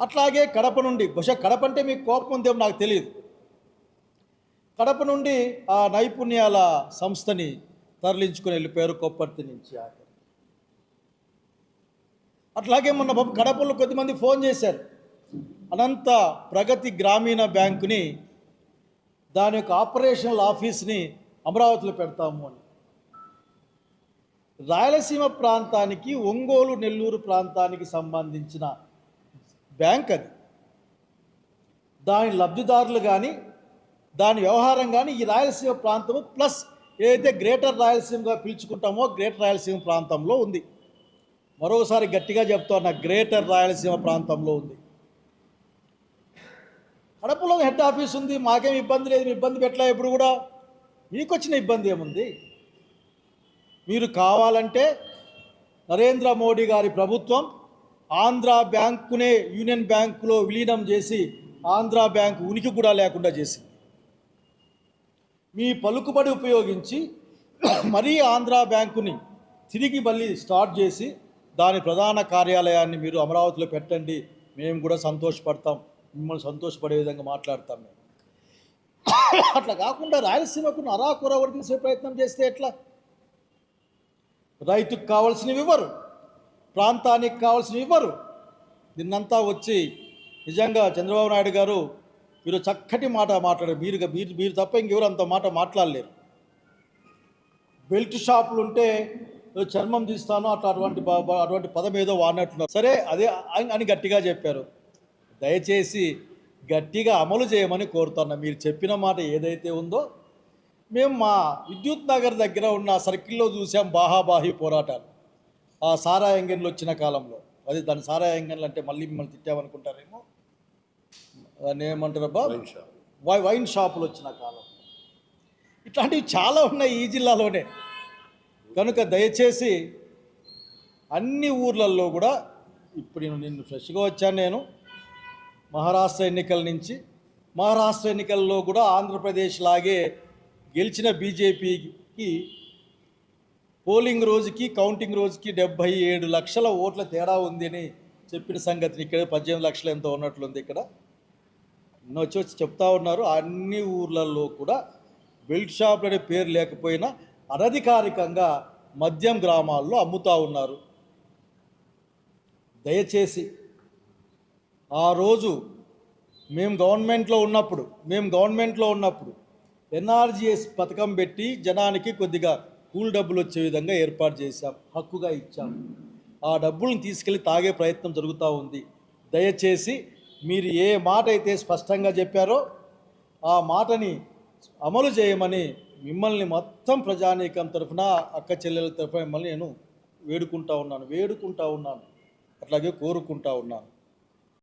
అట్లాగే కడప నుండి బహుశా కడప అంటే మీకు కోపం ఉందేమో నాకు తెలియదు కడప నుండి ఆ నైపుణ్యాల సంస్థని తరలించుకుని వెళ్ళిపోయారు కొప్పర్తి నుంచి అట్లాగే మొన్న పాపం కడపలో కొద్దిమంది ఫోన్ చేశారు. అనంత ప్రగతి గ్రామీణ బ్యాంకుని దాని యొక్క ఆపరేషనల్ ఆఫీస్ని అమరావతిలో పెడతాము అని. రాయలసీమ ప్రాంతానికి ఒంగోలు నెల్లూరు ప్రాంతానికి సంబంధించిన బ్యాంక్ అది. దాని లబ్ధిదారులు కానీ దాని వ్యవహారం కానీ ఈ రాయలసీమ ప్రాంతము ప్లస్ ఏదైతే గ్రేటర్ రాయలసీమగా పిలుచుకుంటామో గ్రేటర్ రాయలసీమ ప్రాంతంలో ఉంది. మరోసారి గట్టిగా చెప్తున్నా గ్రేటర్ రాయలసీమ ప్రాంతంలో ఉంది. కడపలో హెడ్ ఆఫీస్ ఉంది మాకేం ఇబ్బంది లేదు ఇబ్బంది పెట్టలే ఇప్పుడు కూడా. మీకు వచ్చిన ఇబ్బంది ఏముంది? మీరు కావాలంటే నరేంద్ర మోడీ గారి ప్రభుత్వం ఆంధ్ర బ్యాంకునే యూనియన్ బ్యాంకులో విలీనం చేసి ఆంధ్ర బ్యాంకు ఉనికి కూడా లేకుండా చేసింది. మీ పలుకుబడి ఉపయోగించి మరీ ఆంధ్ర బ్యాంకుని తిరిగి మళ్ళీ స్టార్ట్ చేసి దాని ప్రధాన కార్యాలయాన్ని మీరు అమరావతిలో పెట్టండి. మేము కూడా సంతోషపడతాం. మిమ్మల్ని సంతోషపడే విధంగా మాట్లాడతాం మేము. అట్లా కాకుండా రాయలసీమకు అరాకుర వర్తించే ప్రయత్నం చేస్తే ఎట్లా? రైతుకు కావాల్సినవి ఇవ్వరు. ప్రాంతానికి కావాల్సినవి ఇవ్వరు. నిన్నంతా వచ్చి నిజంగా చంద్రబాబు నాయుడు గారు మీరు చక్కటి మాట మాట్లాడారు. మీరు మీరు మీరు తప్ప ఇంకెవరు అంత మాట మాట్లాడలేరు. బెల్ట్ షాపులు ఉంటే చర్మం తీస్తాను అట్లా అటువంటి అటువంటి పదం ఏదో వాడినట్టున్నారు. సరే అదే అని- అని గట్టిగా చెప్పారు. దయచేసి గట్టిగా అమలు చేయమని కోరుతున్నా. మీరు చెప్పిన మాట ఏదైతే ఉందో మేము మా విద్యుత్ నగర్ దగ్గర ఉన్న సర్కిల్లో చూసాం బాహాబాహి పోరాటాలు. ఆ సారా ఎంగన్లు వచ్చిన కాలంలో. అది దాని సారా ఎంగన్లు అంటే మళ్ళీ మిమ్మల్ని తిట్టామనుకుంటారేమో? దాన్ని ఏమంటారబ్బా వై వైన్ షాపులు వచ్చిన కాలం. ఇట్లాంటివి చాలా ఉన్నాయి ఈ జిల్లాలోనే. కనుక దయచేసి అన్ని ఊర్లలో కూడా ఇప్పుడు నేను నిన్ను ఫ్రెష్గా వచ్చాను నేను. మహారాష్ట్ర ఎన్నికల నుంచి. మహారాష్ట్ర ఎన్నికల్లో కూడా ఆంధ్రప్రదేశ్ లాగే గెలిచిన బీజేపీకి పోలింగ్ రోజుకి కౌంటింగ్ రోజుకి డెబ్భై ఏడు లక్షల ఓట్ల తేడా ఉంది అని చెప్పిన సంగతిని ఇక్కడ పద్దెనిమిది లక్షలు ఎంతో ఉన్నట్లుంది ఇక్కడ. వచ్చి వచ్చి చెప్తా ఉన్నారు. అన్ని ఊర్లలో కూడా బెల్ట్ షాప్ అనే పేరు లేకపోయినా అనధికారికంగా మద్యం గ్రామాల్లో అమ్ముతూ ఉన్నారు. దయచేసి ఆ రోజు మేము గవర్నమెంట్లో ఉన్నప్పుడు మేము గవర్నమెంట్లో ఉన్నప్పుడు ఎన్ఆర్జీఎస్ పథకం పెట్టి జనానికి కొద్దిగా కూల్ డబ్బులు వచ్చే విధంగా ఏర్పాటు చేశాం హక్కుగా ఇచ్చాం. ఆ డబ్బులను తీసుకెళ్ళి తాగే ప్రయత్నం జరుగుతూ ఉంది. దయచేసి మీరు ఏ మాట అయితే స్పష్టంగా చెప్పారో ఆ మాటని అమలు చేయమని మిమ్మల్ని మొత్తం ప్రజానీకం తరఫున అక్క చెల్లెల తరఫున మిమ్మల్ని నేను వేడుకుంటా ఉన్నాను వేడుకుంటా ఉన్నాను. అట్లాగే కోరుకుంటా ఉన్నాను.